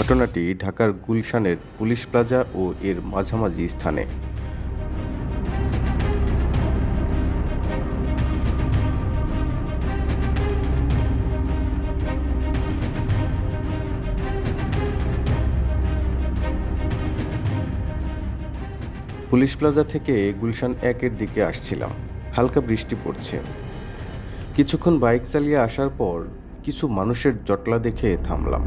ঘটনাটি ঢাকার গুলশানের পুলিশ প্লাজা ও এর মাঝামাঝি স্থানে। পুলিশ প্লাজা থেকে গুলশান একের দিকে আসছিলাম। হালকা বৃষ্টি পড়ছে। কিছুক্ষণ বাইক চালিয়ে আসার পর কিছু মানুষের জটলা দেখে থামলাম।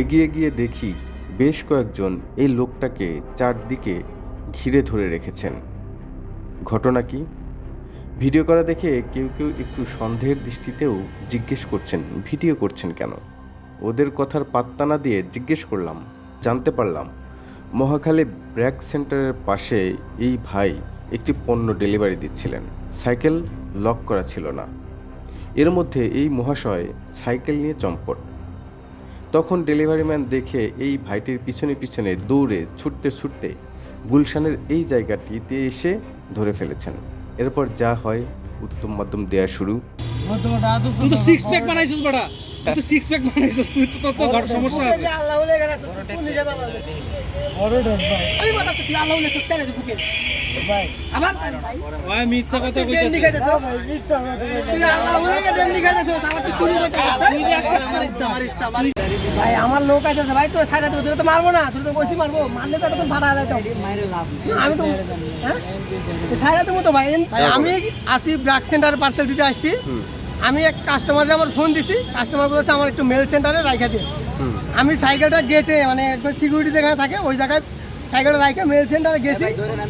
এগিয়ে গিয়ে দেখি বেশ কয়েকজন এই লোকটাকে চারদিকে ঘিরে ধরে রেখেছেন। ঘটনা কি? ভিডিও করা দেখে কেউ কেউ একটু সন্দেহের দৃষ্টিতেও জিজ্ঞেস করছেন, ভিডিও করছেন কেন? ওদের কথার পাত্তা না দিয়ে জিজ্ঞেস করলাম, জানতে পারলাম। মহাখালী ব্র্যাক সেন্টারের পাশে এই ভাই একটি পণ্য ডেলিভারি দিচ্ছিলেন। সাইকেল লক করা ছিল না। এর মধ্যে এই মহাশয় সাইকেল নিয়ে চম্পট। তখন ডেলিভারি ম্যান দেখে এই ভাইটির পিছনে পিছনে দৌড়ে ছুটতে ছুটতে গুলশানের এই জায়গাটিতে এসে ধরে ফেলেছেন। এরপর যা হয় উত্তম মাধ্যম দেয়া শুরু। তুই তো সিক্স প্যাক বানাইছিস বড়া তুই তো সিক্স প্যাক বানাইছিস। তুই তো তোর ঘর সমস্যা আছে। আল্লাহ বলে গেছে কোন নিজে ভালো ওই মাথা তুই আল্লাহ বলে সুস্কারে বুকে ভাই আবার ভাই? মিথ্যা কথা তুই তুই আল্লাহ বলে চুরি তুই মারিস মারিস ভাই আমার লোক আছে ভাই তোর ছাড়া তোর তো মারবো না তোর তো কইছি মারবো। মারলে তো তখন ভাড়া আলাদা মাইরে আমি তো হ্যাঁ? ছাড়া তুমি তো ভাই। ভাই আমি আসি ব্রাক সেন্টার পার্সেল দিতে আসছি। আমি এক কাস্টমারে আমার ফোন দিছি। কাস্টমার বলেছে আমার একটু মেল সেন্টারে রাখা দিয়ে আমি সাইকেলটা গেটে মানে একদম সিকিউরিটি যেখানে থাকে ওই জায়গায় সাইকেলটা রাখে মেল সেন্টারে গেছি।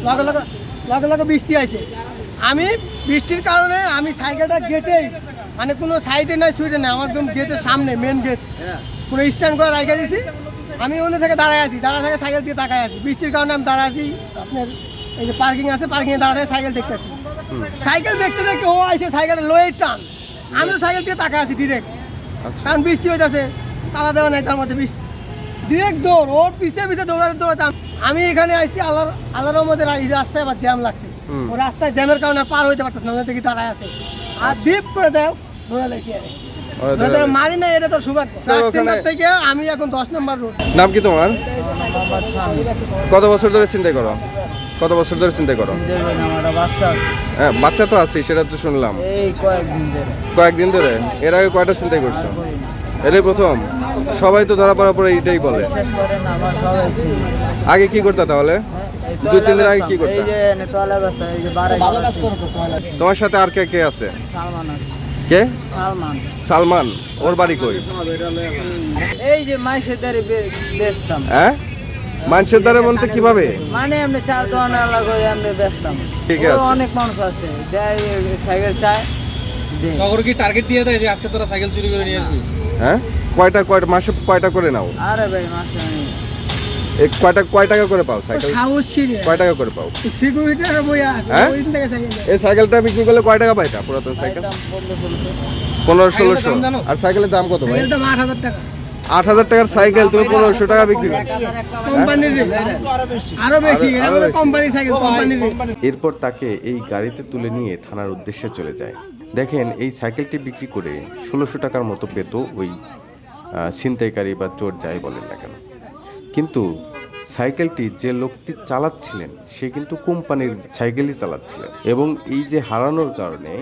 লগে লগে লগে লগে বৃষ্টি আছে আমি বৃষ্টির কারণে আমি সাইকেলটা গেটেই মানে কোনো সাইডে নাই সুইডে নাই আমার একদম গেটের সামনে মেন গেট কোনো স্ট্যান্ড করে রাখে দিয়েছি আমি ওখানে থেকে দাঁড়ায় আছি দাঁড়া থেকে সাইকেল দিয়ে তাকায় আছি। বৃষ্টির কারণে আমি দাঁড়া আছি আপনার এই যে পার্কিং আছে পার্কিংয়ে দাঁড়ায় সাইকেল দেখতেছি। সাইকেল দেখতে দেখতে ও আইসে সাইকেলের লোয়ের টান। আমি তো সাইকেল দিয়ে তাকায় আছি ডিরেক্ট কারণ বৃষ্টি হইতাছে তালা দেওয়া নাই তার মধ্যে বৃষ্টি। ডিরেক্ট দৌড় ওর পিছিয়ে পিছিয়ে দৌড়াতে দৌড়াতাম আমি এখানে আইসি আল্লাহ আল্লাহর মধ্যে রাস্তায় আবার জ্যাম লাগছে। ও রাস্তায় জ্যামের কারণে পার হইতে পারতেছে না ওদের থেকে দাঁড়ায় আছে। আর ডিপ করে দেও ধরে লাইছি আরে। ধরে ধরে মারি না এটা তো সৌভাগ্য থেকে আমি এখন দশ নম্বর রোড নাম কি তোমার? কত বছর ধরে চিন্তা করো? কত বছর ধরে চিন্তা করো? বাচ্চা হ্যাঁ বাচ্চা তো আছে সেটা তো শুনলাম। কয়েকদিন ধরে। এর আগে কয়টা চিন্তাই করছ? এটাই প্রথম। সবাই তো ধরা পড়ার পরে এইটাই বলে। শেষ করেন আমার সবাই ছিল আগে কি করতে তাহলে? দুই তিন দিন আগে কি করতে? তোমার সাথে আর কে কে আছে? সালমান আছে। কে? সালমান। সালমান ওর বাড়ি কই? এই যে মাইসের দ্বারে বেচতাম হ্যাঁ? মানুষের দ্বারা বলতে কীভাবে? মানে এমনি চার দোকানে আলাদা করে এমনি বেচতাম ঠিক আছে। অনেক মানুষ আছে। দেয় সাইকেল চায় তখন কি টার্গেট দিয়ে দেয় যে আজকে তোরা সাইকেল চুরি করে নিয়ে আসবি? হ্যাঁ? কয়টা কয়টা মাসে কয়টা করে নাও? আরে ভাই মাসে কয়টা কয় টাকা করে পাও সাইকেল কয় টাকা করে পাও? হ্যাঁ? এই সাইকেলটা বিক্রি করলে কয় টাকা পাইটা পুরাতন সাইকেল দাম পড়ল ষোলোশো। পনেরো ষোলোশো। আর সাইকেলের দাম কত ভাই? আট হাজার টাকা। আট হাজার টাকার সাইকেল তুমি পনেরোশো টাকা বিক্রি রেট এরপর তাকে এই গাড়িতে তুলে নিয়ে থানার উদ্দেশ্যে চলে যায়। দেখেন এই সাইকেলটি বিক্রি করে ষোলোশো টাকার মতো পেত ওই ছিনতাইকারী বা চোর যাই বলেন না কেন। কিন্তু সাইকেলটি যে লোকটি চালাচ্ছিলেন, সে কিন্তু কোম্পানির সাইকেলই চালাচ্ছিলেন। এবং এই যে হারানোর কারণে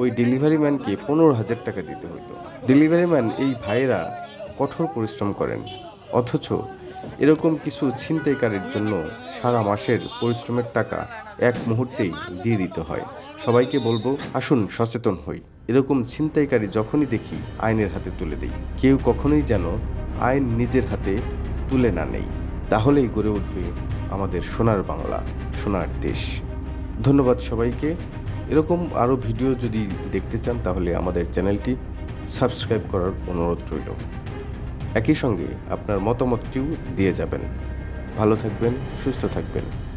ওই ডেলিভারি ম্যানকে পনেরো হাজার টাকা দিতে হতো ডেলিভারি ম্যান এই ভাইয়েরা কঠোর পরিশ্রম করেন, অথচ এরকম কিছু ছিনতাইকারীর জন্য সারা মাসের পরিশ্রমের টাকা এক মুহূর্তেই দিয়ে দিতে হয়। সবাইকে বলব, আসুন সচেতন হই। এরকম ছিনতাইকারী যখনই দেখি, আইনের হাতে তুলে দেই। কেউ কখনোই যেন আইন নিজের হাতে তুলে না নেই। তাহলেই গড়ে উঠবে আমাদের সোনার বাংলা, সোনার দেশ। ধন্যবাদ সবাইকে। এরকম আরও ভিডিও যদি দেখতে চান, তাহলে আমাদের চ্যানেলটি সাবস্ক্রাইব করার অনুরোধ রইল। একই সঙ্গে আপনার মতামতটিও দিয়ে যাবেন। ভালো থাকবেন, সুস্থ থাকবেন।